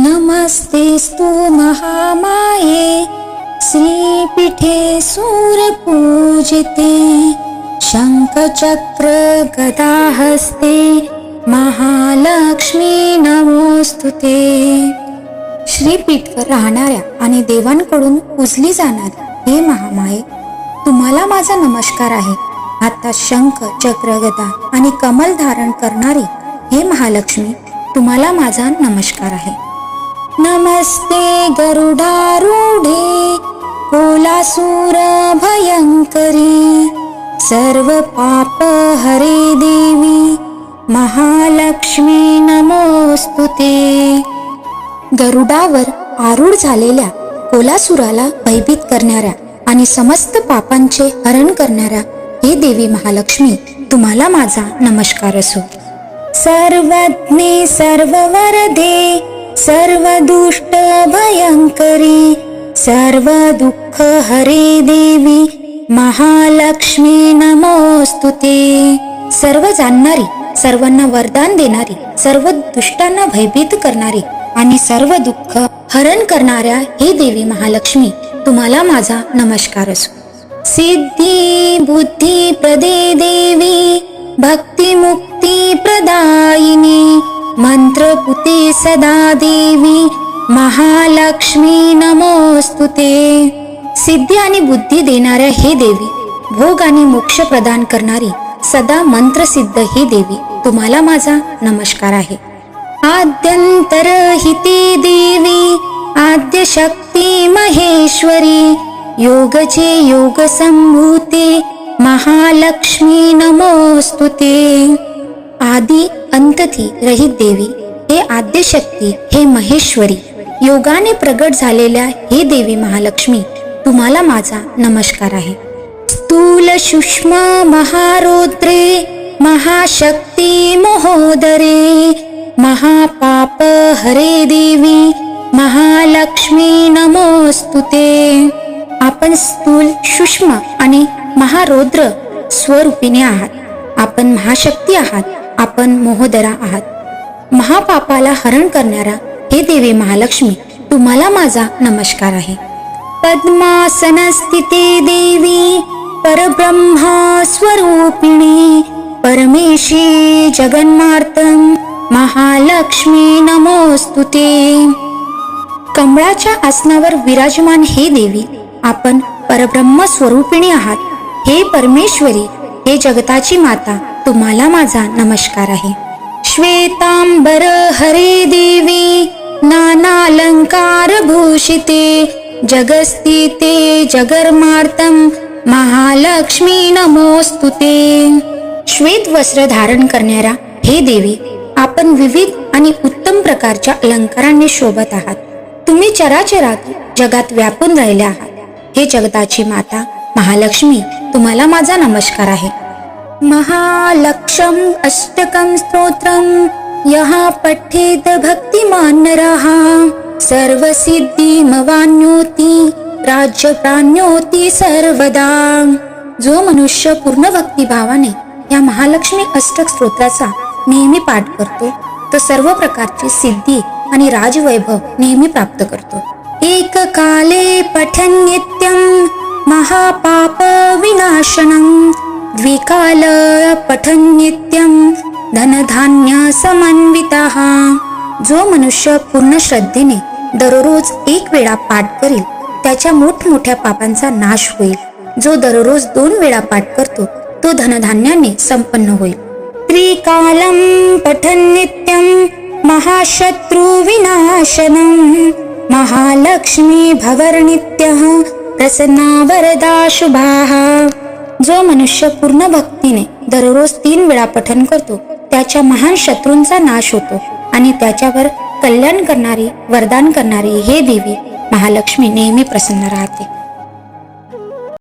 नमस्तेस्तु महामाये श्रीपीठे सूरपूजिते शङ्खचक्र गदाहस्ते महालक्ष्मी नमोस्तु ते श्रीपीठवर राहणाऱ्या आणि देवांकडून पूजली जाणारी हे महामाये तुम्हाला माझा नमस्कार आहे. आता शंख चक्रगदा आणि कमल धारण करणारी हे महालक्ष्मी तुम्हाला माझा नमस्कार आहे. नमस्ते गरुडारूढे कोलासूर भयंकरी सर्व पाप हरे देवी महालक्ष्मी नमोस्तुते गरुडावर आरूढ झालेल्या कोलासुराला भयभीत करणाऱ्या आणि समस्त पापांचे हरण करणाऱ्या हे देवी महालक्ष्मी तुम्हाला माझा नमस्कार असो. सर्वज्ञे सर्ववरदे सर्व दुष्ट भयंकरी सर्व दुःख हरे देवी महालक्ष्मी नमोस्तुते सर्व जाणणारी सर्वांना वरदान देणारी सर्व दुष्टांना भयभीत करणारी आणि सर्व दुःख हरण करणाऱ्या हे देवी महालक्ष्मी तुम्हाला माझा नमस्कार असो. सिद्धी बुद्धी प्रदे देवी भक्ती मुक्ती प्रदायिनी मंत्रपुते सदा देवी महालक्ष्मी नमोस्तुते सिद्धी आणि बुद्धी देणाऱ्या हे देवी भोग आणि मोक्ष प्रदान करणारी सदा मंत्रसिद्ध ही देवी तुम्हाला माझा नमस्कार आहे. आद्यंतर हिते देवी आद्य शक्ती महेश्वरी योगचे योग संभूते महालक्ष्मी नमोस्तुते आदि अंतथी रहित देवी हे आद्यशक्ती हे महेश्वरी योगाने प्रगट झालेल्या हे देवी महालक्ष्मी तुम्हाला माझा नमस्कार आहे. स्थूल सूक्ष्म महारोद्रे महाशक्ती महोदरे महापाप हरे देवी महालक्ष्मी नमोस्तुते आपण स्थूल सूक्ष्म आणि महारौद्र स्वरूपिणी आहात. आपण महाशक्ती आहात. आपण मोहोदरा आहात. महापापाला हरण करणारा हे देवी महालक्ष्मी तुम्हाला माझा नमस्कार आहे. पद्मासन स्थिते देवी परब्रह्मा स्वरूपिणी परमेशी जगन्मार्तम महालक्ष्मी नमोस्तुते कमळाच्या आसनावर विराजमान हे देवी आपण परब्रह्म स्वरूपिणी आहात. हे परमेश्वरी हे जगताची माता तुम्हाला माझा नमस्कार आहे. श्वेतांबर हरे देवी नानालंकार भूषिते जगस्थिते जगर्मार्तम महालक्ष्मी नमोस्तुते. श्वेत वस्त्र धारण करणाऱ्या हे देवी आपण विविध आणि उत्तम प्रकारच्या अलंकारांनी शोभत आहात. तुम्ही चराचरात जगात व्यापून राहिले आहात. हे जगताची माता महालक्ष्मी तुम्हाला माझा नमस्कार आहे. महालक्षम अष्टकं स्तोत्रं यहा पठेत भक्तिमान नरः सर्वसिद्धिमवान्योती राज्य सर्वदा। जो मनुष्य पूर्ण भक्तिभावाने या महालक्ष्मी अष्टक स्तोत्राचा नेहमी पाठ करतो तो सर्व प्रकारची सिद्धी आणि राजवैभव नेहमी प्राप्त करतो. एक काले पठन नित्यम महापाप विनाशनं काल पठन नित्यम धनधान्य समन्विता। जो मनुष्य पूर्ण श्रद्धेने दररोज एक वेळा पाठ करील त्याच्या मोठमोठ्या पापांचा नाश होईल. जो दररोज दोन वेळा पाठ करतो तो धनधान्याने संपन्न होईल. त्रिकालम पठन नित्यम महाशत्रु विनाशनम महालक्ष्मी भवर्नित्य प्रसन्ना वरदा शुभाः। जो मनुष्य पूर्ण भक्तीने दररोज तीन वेळा पठन करतो त्याच्या महान शत्रूंचा नाश होतो आणि त्याच्यावर कल्याण करणारी वरदान करणारी हे देवी महालक्ष्मी नेहमी प्रसन्न राहते.